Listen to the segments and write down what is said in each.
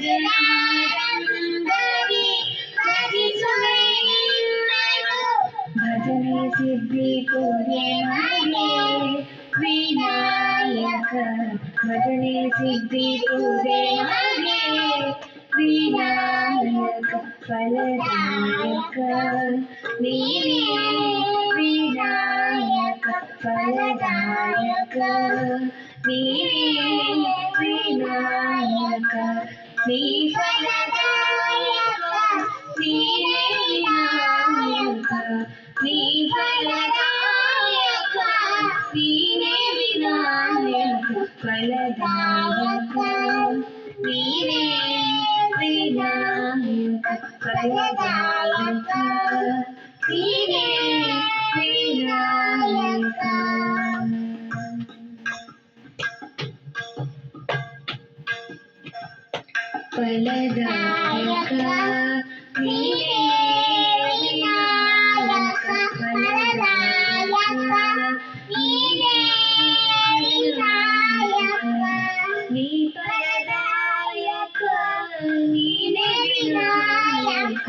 ప్రజలందరి భజించువేయున్నను. భజనే సిద్ధి కుర్యమనే వినాయక భజనే సిద్ధి కుర్యమనే వినాయక ఫలదాయక నీవే వినాయక ఫలదాయక నీవే వినాయక నీ ఫలదాయక నీవే వినాయక నీ ఫలదాయక నీవే ఫలదాయక నీవే వినాయక ఫలదాయక నీవే వినాయక నీ ఫలదాయక నీవే వినాయక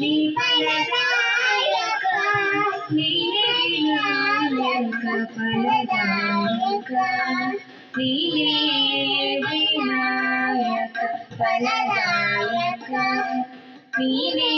నీ ఫలదాయక నీవే వినాయక ఫలదాయక నీవే వినాయక നീനേ